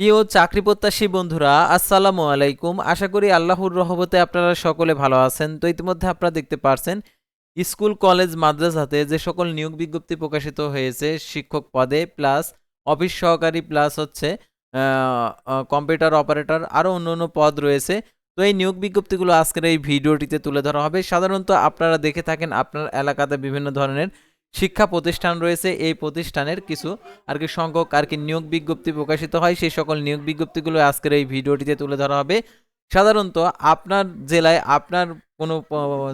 প্রিয় চাকরি প্রত্যাশী বন্ধুরা, আসসালামু আলাইকুম। আশা করি আল্লাহর রহমতে আপনারা সকলে ভালো আছেন। তো ইতিমধ্যে আপনারা দেখতে পারছেন, স্কুল, কলেজ, মাদ্রাসাতে যে সকল নিয়োগ বিজ্ঞপ্তি প্রকাশিত হয়েছে শিক্ষক পদে, প্লাস অফিস সহকারী, প্লাস হচ্ছে কম্পিউটার অপারেটর আরও অন্য অন্য পদ রয়েছে। তো এই নিয়োগ বিজ্ঞপ্তিগুলো আজকের এই ভিডিওটিতে তুলে ধরা হবে। সাধারণত আপনারা দেখে থাকেন আপনার এলাকাতে বিভিন্ন ধরনের শিক্ষা প্রতিষ্ঠান রয়েছে, এই প্রতিষ্ঠানের কিছু আর কি সংখ্যক আর কি নিয়োগ বিজ্ঞপ্তি প্রকাশিত হয়, সেই সকল নিয়োগ বিজ্ঞপ্তিগুলো আজকের এই ভিডিওটিতে তুলে ধরা হবে। সাধারণত আপনার জেলায় আপনার কোনো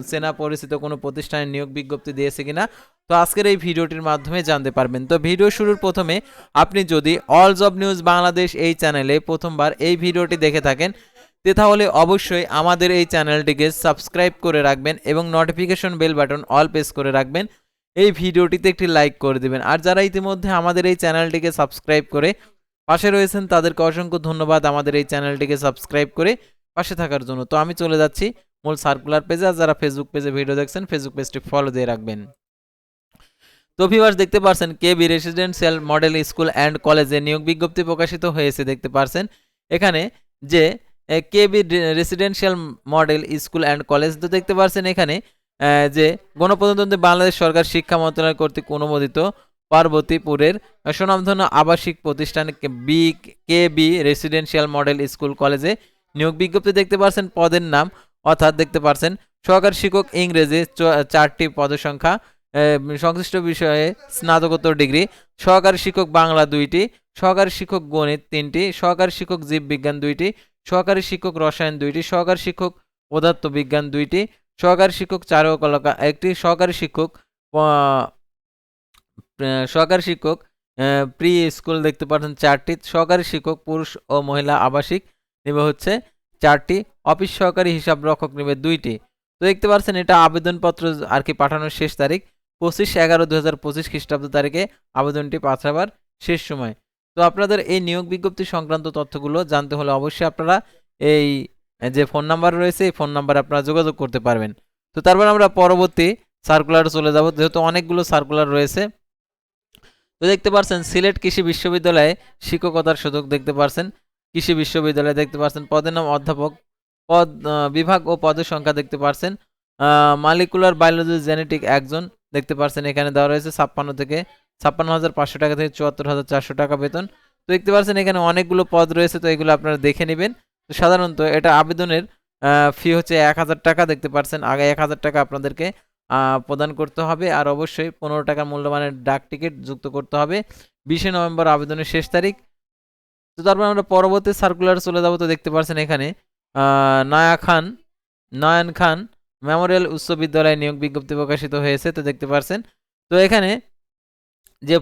চেনা পরিচিত কোনো প্রতিষ্ঠানের নিয়োগ বিজ্ঞপ্তি দিয়েছে কিনা, তো আজকের এই ভিডিওটির মাধ্যমে জানতে পারবেন। তো ভিডিও শুরুর প্রথমে আপনি যদি অল জব নিউজ বাংলাদেশ এই চ্যানেলে প্রথমবার এই ভিডিওটি দেখে থাকেন তাহলে অবশ্যই আমাদের এই চ্যানেলটিকে সাবস্ক্রাইব করে রাখবেন এবং notification bell button all press করে রাখবেন। এই ভিডিওটিতে একটি লাইক করে দিবেন। আর যারা ইতিমধ্যে আমাদের এই চ্যানেলটিকে সাবস্ক্রাইব করে পাশে রয়েছেন, তাদেরকে অসংখ্য ধন্যবাদ আমাদের এই চ্যানেলটিকে সাবস্ক্রাইব করে পাশে থাকার জন্য। তো আমি চলে যাচ্ছি মূল সার্কুলার পেজে আর যারা ফেসবুক পেজে ভিডিও দেখছেন ফেসবুক পেজটি ফলো দিয়ে রাখবেন। তো ভিউয়ার্স দেখতে পারছেন K B residential model school and কলেজে নিয়োগ বিজ্ঞপ্তি প্রকাশিত হয়েছে, দেখতে পারছেন। এখানে যে K B residential model school and college তো দেখতে পারছেন এখানে যে গণপ্রজাতন্ত্রী বাংলাদেশ সরকার শিক্ষা মন্ত্রণালয় কর্তৃক অনুমোদিত পার্বতীপুরের সুনামধন্য আবাসিক প্রতিষ্ঠান B K B residential model school কলেজে নিয়োগ বিজ্ঞপ্তি দেখতে পারছেন, পদের নাম অর্থাৎ দেখতে পারছেন, সহকার শিক্ষক ইংরেজি চারটি পদের সংখ্যা সংশ্লিষ্ট বিষয়ে স্নাতকোত্তর ডিগ্রি, সহকারী শিক্ষক বাংলা দুইটি, সহকারী শিক্ষক গণিত তিনটি, সহকারী শিক্ষক জীববিজ্ঞান দুইটি, সহকারী শিক্ষক রসায়ন দুইটি, সহকারী শিক্ষক পদার্থ বিজ্ঞান দুইটি সহকারী শিক্ষক চারুকলা একটি সহকারী শিক্ষক সহকারী শিক্ষক প্রি স্কুল দেখতে পাচ্ছেন চারটি, সহকারী শিক্ষক, পুরুষ ও মহিলা আবাসিক নেবে হচ্ছে চারটি, অফিস সহকারী হিসাব রক্ষক নেবে দুইটি। তো দেখতে পাচ্ছেন এটা আবেদনপত্র আর কি পাঠানোর শেষ তারিখ, পঁচিশ এগারো দু হাজার পঁচিশ খ্রিস্টাব্দ তারিখে আবেদনটি পাঠাবার শেষ সময়। তো আপনাদের এই নিয়োগ বিজ্ঞপ্তি সংক্রান্ত তথ্যগুলো জানতে হলে অবশ্যই আপনারা এই যে ফোন নাম্বার রয়েছে, এই ফোন নাম্বারে আপনারা যোগাযোগ করতে পারবেন। তো তারপর আমরা পরবর্তী সার্কুলারে চলে যাব। যেহেতু অনেকগুলো সার্কুলার রয়েছে, তো দেখতে পাচ্ছেন সিলেট কৃষি বিশ্ববিদ্যালয়ে শিক্ষকতার সুযোগ দেখতে পাচ্ছেন কৃষি বিশ্ববিদ্যালয়ে দেখতে পাচ্ছেন পদের নাম অধ্যাপক, পদ বিভাগ ও পদের সংখ্যা দেখতে পাচ্ছেন মালিকুলার বায়োলজি জেনেটিক একজন দেখতে পাচ্ছেন এখানে দেওয়া রয়েছে ছাপ্পান্ন থেকে ছাপ্পান্ন হাজার পাঁচশো টাকা থেকে চুয়াত্তর হাজার চারশো টাকা বেতন। তো দেখতে পাচ্ছেন এখানে অনেকগুলো পদ রয়েছে, তো এগুলো আপনারা দেখে নেবেন। সাধারণত এটা আবেদনের ফি হচ্ছে এক হাজার টাকা, দেখতে পাচ্ছেন আগে এক হাজার টাকা আপনাদেরকে প্রদান করতে হবে, আর অবশ্যই পনেরো টাকা মূল্যমানের ডাক টিকিট যুক্ত করতে হবে, বিশে নভেম্বর আবেদনের শেষ তারিখ। তো তারপর আমরা পরবর্তী সার্কুলার চলে যাব, তো দেখতে পাচ্ছেন এখানে নয়া খান, নয়ন খান মেমোরিয়াল উচ্চ বিদ্যালয়ে নিয়োগ বিজ্ঞপ্তি প্রকাশিত হয়েছে, তো দেখতে পাচ্ছেন তো এখানে যে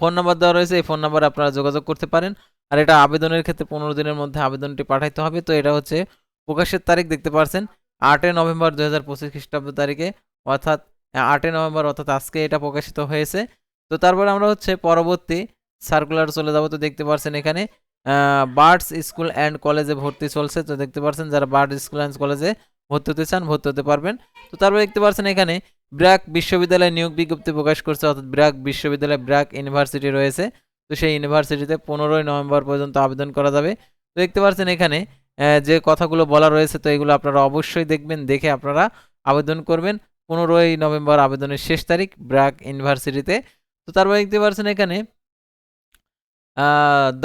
ফোন নাম্বার দেওয়া রয়েছে, এই ফোন নাম্বারে আপনারা যোগাযোগ করতে পারেন। আর এটা আবেদনের ক্ষেত্রে পনেরো দিনের মধ্যে আবেদনটি পাঠাইতে হবে। তো এটা হচ্ছে প্রকাশের তারিখ দেখতে পাচ্ছেন আটই নভেম্বর দু হাজার পঁচিশ খ্রিস্টাব্দ তারিখে, অর্থাৎ আটই নভেম্বর, অর্থাৎ আজকে এটা প্রকাশিত হয়েছে। তো তারপর আমরা হচ্ছে পরবর্তী সার্কুলার চলে যাব। তো দেখতে পাচ্ছেন এখানে বার্ডস স্কুল অ্যান্ড কলেজে ভর্তি চলছে। তো দেখতে পাচ্ছেন যারা বার্ড স্কুল অ্যান্ড কলেজে ভর্তি হতে চান, ভর্তি হতে পারবেন। তো তারপর দেখতে পাচ্ছেন এখানে, ব্র্যাক বিশ্ববিদ্যালয়ে নিয়োগ বিজ্ঞপ্তি প্রকাশ করছে। অর্থাৎ ব্র্যাক বিশ্ববিদ্যালয়, ব্র্যাক ইউনিভার্সিটি রয়েছে। তো সেই ইউনিভার্সিটিতে পনেরোই নভেম্বর পর্যন্ত আবেদন করা যাবে। তো দেখতে পাচ্ছেন এখানে যে কথাগুলো বলা রয়েছে তো এগুলো আপনারা অবশ্যই দেখবেন দেখে আপনারা আবেদন করবেন। পনেরোই নভেম্বর আবেদনের শেষ তারিখ ব্র্যাক ইউনিভার্সিটিতে। তো তারপর দেখতে পাচ্ছেন এখানে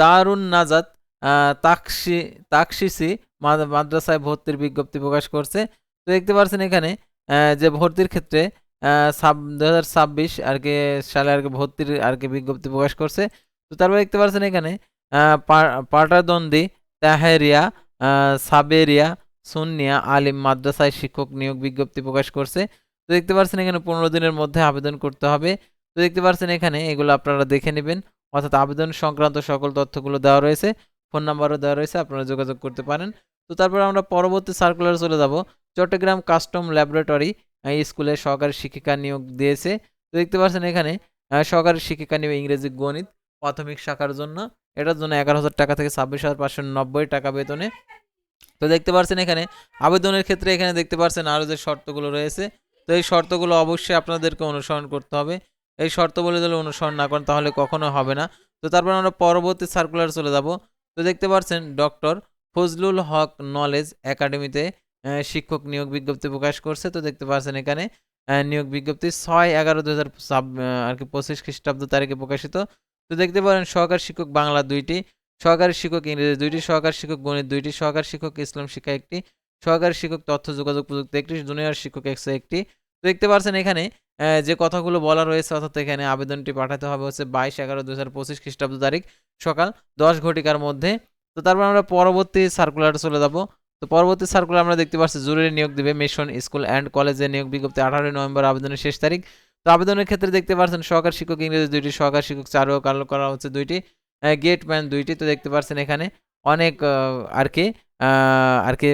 দারুণ আহ, তাকসি তাকসিসি মাদ্রাসায় ভর্তির বিজ্ঞপ্তি প্রকাশ করছে। তো দেখতে পাচ্ছেন এখানে যে ভর্তির ক্ষেত্রে সাব দু হাজার ছাব্বিশ আর কি সালে আর কি ভর্তির আর কি বিজ্ঞপ্তি প্রকাশ করছে। তো তারপর দেখতে পাচ্ছেন এখানে পাটাদন্দি তাহেরিয়া সাবেরিয়া, সুন্নিয়া, আলিম, মাদ্রাসায় শিক্ষক নিয়োগ বিজ্ঞপ্তি প্রকাশ করছে। তো দেখতে পাচ্ছেন এখানে পনেরো দিনের মধ্যে আবেদন করতে হবে। তো দেখতে পাচ্ছেন এখানে এগুলো আপনারা দেখে নেবেন। অর্থাৎ আবেদন সংক্রান্ত সকল তথ্যগুলো দেওয়া রয়েছে, ফোন নাম্বারও দেওয়া রয়েছে, আপনারা যোগাযোগ করতে পারেন। তো তারপর আমরা পরবর্তী সার্কুলার চলে যাব। চট্টগ্রাম কাস্টম ল্যাবরেটরি স্কুলে সহকারী শিক্ষিকা নিয়োগ দিয়েছে। তো দেখতে পাচ্ছেন এখানে সহকারী শিক্ষিকা নিয়োগ ইংরেজি গণিত প্রাথমিক শাখার জন্য। এটার জন্য এগারো হাজার টাকা থেকে ছাব্বিশ হাজার পাঁচশো নব্বই টাকা বেতনে। তো দেখতে পাচ্ছেন এখানে, আবেদনের ক্ষেত্রে এখানে দেখতে পাচ্ছেন আরও যে শর্তগুলো রয়েছে। তো এই শর্তগুলো অবশ্যই আপনাদেরকে অনুসরণ করতে হবে। এই শর্ত বলে যদি অনুসরণ না করেন তাহলে কখনো হবে না। তো তারপর আমরা পরবর্তী সার্কুলার চলে যাব। তো দেখতে পাচ্ছেন ডক্টর ফজলুল হক নলেজ একাডেমিতে শিক্ষক নিয়োগ বিজ্ঞপ্তি প্রকাশ করছে। তো দেখতে পাচ্ছেন এখানে নিয়োগ বিজ্ঞপ্তি ছয় এগারো দু হাজার আর কি পঁচিশ খ্রিস্টাব্দ তারিখে প্রকাশিত। তো দেখতে পারেন সহকারী শিক্ষক বাংলা দুইটি, সহকারী শিক্ষক ইংরেজি দুইটি, সহকারী শিক্ষক গণিত দুইটি, সহকারী শিক্ষক ইসলাম শিক্ষা একটি, সহকারী শিক্ষক তথ্য, যোগাযোগ প্রযুক্তি একটি, জুনিয়র শিক্ষক একশো একটি। তো দেখতে পাচ্ছেন এখানে যে কথাগুলো বলা রয়েছে, অর্থাৎ এখানে আবেদনটি পাঠাতে হবে হচ্ছে বাইশ এগারো দু হাজার পঁচিশ খ্রিস্টাব্দ তারিখ, সকাল দশ ঘটিকার মধ্যে। তো তারপর আমরা পরবর্তী সার্কুলারে চলে যাব। তো পরবর্তী সার্কুলার আমরা দেখতে পাচ্ছি জরুরি নিয়োগ দিবে মিশন স্কুল অ্যান্ড কলেজে নিয়োগ বিজ্ঞপ্তি আঠারোই নভেম্বর আবেদনের শেষ তারিখ। তো আবেদনের ক্ষেত্রে দেখতে পাচ্ছেন সহকার শিক্ষক ইংরেজি দুইটি, সহকার শিক্ষক চারও কালো করা হচ্ছে দুইটি গেট ম্যান দুইটি, তো দেখতে পাচ্ছেন এখানে অনেক আর কি আর কি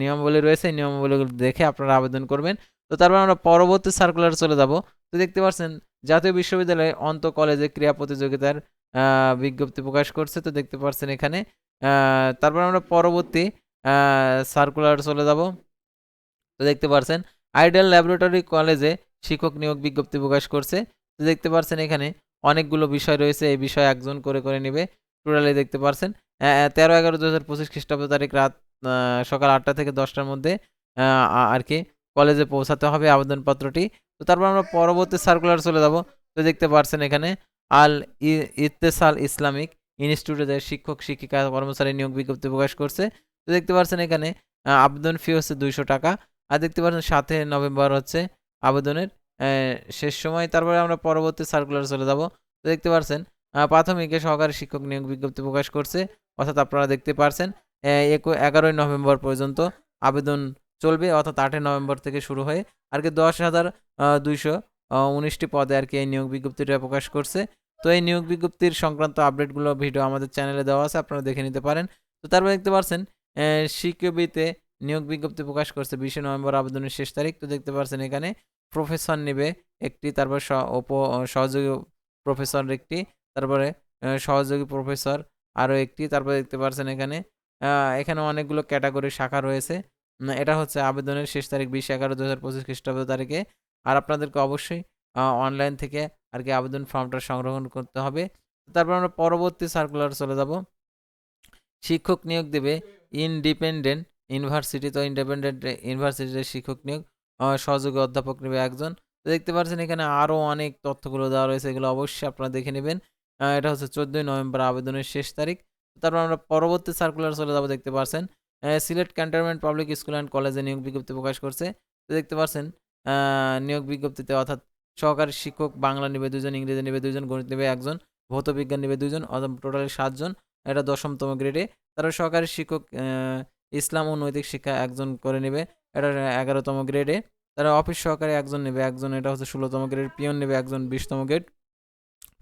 নিয়মাবলী রয়েছে। এই নিয়মাবলীগুলো দেখে আপনারা আবেদন করবেন। তো তারপর আমরা পরবর্তী সার্কুলার চলে যাব। তো দেখতে পাচ্ছেন জাতীয় বিশ্ববিদ্যালয়ে অন্ত কলেজে ক্রীড়া প্রতিযোগিতার বিজ্ঞপ্তি প্রকাশ করছে। তো দেখতে পাচ্ছেন এখানে তারপর আমরা পরবর্তী সার্কুলার চলে যাব। তো দেখতে পাচ্ছেন আইডিয়াল ল্যাবরেটরি কলেজে শিক্ষক নিয়োগ বিজ্ঞপ্তি প্রকাশ করছে। দেখতে পাচ্ছেন এখানে অনেকগুলো বিষয় রয়েছে। এই বিষয় একজন করে করে নেবে। টোটালি দেখতে পাচ্ছেন তেরো এগারো দু হাজার পঁচিশ খ্রিস্টাব্দ তারিখ রাত সকাল আটটা থেকে দশটার মধ্যে আর কি কলেজে পৌঁছাতে হবে আবেদনপত্রটি। তো তারপর আমরা পরবর্তী সার্কুলার চলে যাব। তো দেখতে পাচ্ছেন এখানে আল ই- ইত্তেসাল ইসলামিক ইনস্টিটিউটে শিক্ষক, শিক্ষিকা, কর্মচারী নিয়োগ বিজ্ঞপ্তি প্রকাশ করছে। তো দেখতে পাচ্ছেন এখানে আবেদন ফি হচ্ছে দুইশো টাকা। আর দেখতে পাচ্ছেন সাথে নভেম্বর হচ্ছে আবেদনের শেষ সময়। তারপরে আমরা পরবর্তী সার্কুলার চলে যাব। তো দেখতে পাচ্ছেন আহ, প্রাথমিকে সহকারী শিক্ষক নিয়োগ বিজ্ঞপ্তি প্রকাশ করছে। অর্থাৎ আপনারা দেখতে পারছেন এগারোই নভেম্বর পর্যন্ত আবেদন চলবে। অর্থাৎ আটই নভেম্বর থেকে শুরু হয়ে আর কি দশ হাজার দুইশো উনিশটি পদে আর কি এই নিয়োগ বিজ্ঞপ্তিটা প্রকাশ করছে। তো এই নিয়োগ বিজ্ঞপ্তির সংক্রান্ত আপডেটগুলো ভিডিও আমাদের চ্যানেলে দেওয়া আছে আপনারা দেখে নিতে পারেন। তো তারপর দেখতে পাচ্ছেন সিকিউবিতে নিয়োগ বিজ্ঞপ্তি প্রকাশ করছে বিশে নভেম্বর আবেদনের শেষ তারিখ। তো দেখতে পাচ্ছেন এখানে প্রফেসর নেবে একটি, তারপর উপ সহযোগী প্রফেসর একটি, তারপরে সহযোগী প্রফেসর আরও একটি, তারপরে দেখতে পাচ্ছেন এখানে এখানে অনেকগুলো ক্যাটাগরি শাখা রয়েছে। এটা হচ্ছে আবেদনের শেষ তারিখ বিশ এগারো দু হাজার পঁচিশ খ্রিস্টাব্দ তারিখে। আর আপনাদেরকে অবশ্যই অনলাইন থেকে আর কি আবেদন ফর্মটা সংগ্রহণ করতে হবে। তারপর আমরা পরবর্তী সার্কুলার চলে যাব। শিক্ষক নিয়োগ দেবে ইনডিপেন্ডেন্ট ইউনিভার্সিটি তো ইন্ডিপেন্ডেন্ট ইউনিভার্সিটির শিক্ষক নিয়োগ সহযোগী অধ্যাপক নেবে একজন। তো দেখতে পাচ্ছেন এখানে আরও অনেক তথ্যগুলো দেওয়া রয়েছে, এগুলো অবশ্যই আপনারা দেখে নেবেন। এটা হচ্ছে চোদ্দোই নভেম্বর আবেদনের শেষ তারিখ। তারপর আমরা পরবর্তী সার্কুলার চলে যাব, দেখতে পাচ্ছেন Sylhet cantonment public school and কলেজে নিয়োগ বিজ্ঞপ্তি প্রকাশ করছে। তো দেখতে পাচ্ছেন নিয়োগ বিজ্ঞপ্তিতে অর্থাৎ সহকারী শিক্ষক বাংলা নেবে দুজন ইংরেজি নেবে দুজন গণিত নেবে একজন ভৌত বিজ্ঞান নেবে দুজন টোটালি সাতজন। এটা দশমতম গ্রেডে তারপর সহকারী শিক্ষক ইসলাম ও নৈতিক শিক্ষা একজন করে নেবে, এটা এগারোতম গ্রেডে তারা অফিস সহকারে একজন নেবে, একজন এটা হচ্ছে ষোলোতম গ্রেড পিয়ন নেবে একজন বিশতম গ্রেড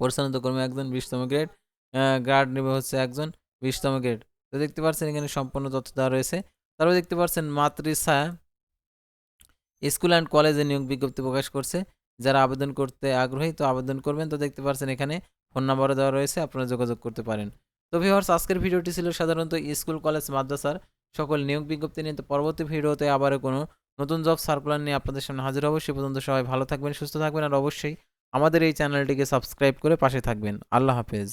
পরিচালিত কর্মী একজন বিশতম গ্রেড গার্ড নেবে হচ্ছে একজন বিশতম গ্রেড তো দেখতে পাচ্ছেন এখানে সম্পূর্ণ তথ্য দেওয়া রয়েছে। তারপর দেখতে পাচ্ছেন মাতৃসা স্কুল অ্যান্ড কলেজে নিয়োগ বিজ্ঞপ্তি প্রকাশ করছে। যারা আবেদন করতে আগ্রহী, তো আবেদন করবেন। তো দেখতে পাচ্ছেন এখানে ফোন নাম্বারও দেওয়া রয়েছে, আপনারা যোগাযোগ করতে পারেন। তো ভিউয়ার্স আজকের ভিডিওটি ছিল সাধারণত স্কুল কলেজ মাদ্রাসার সকল নিয়োগ বিজ্ঞপ্তি নিয়ে তো পরবর্তী ভিডিওতে আবারও কোনো নতুন জব সার্কুলার নিয়ে আপনাদের সামনে হাজির হব। সে পর্যন্ত সবাই ভালো থাকবেন, সুস্থ থাকবেন, আর অবশ্যই আমাদের এই চ্যানেলটিকে সাবস্ক্রাইব করে পাশে থাকবেন। আল্লাহ হাফেজ।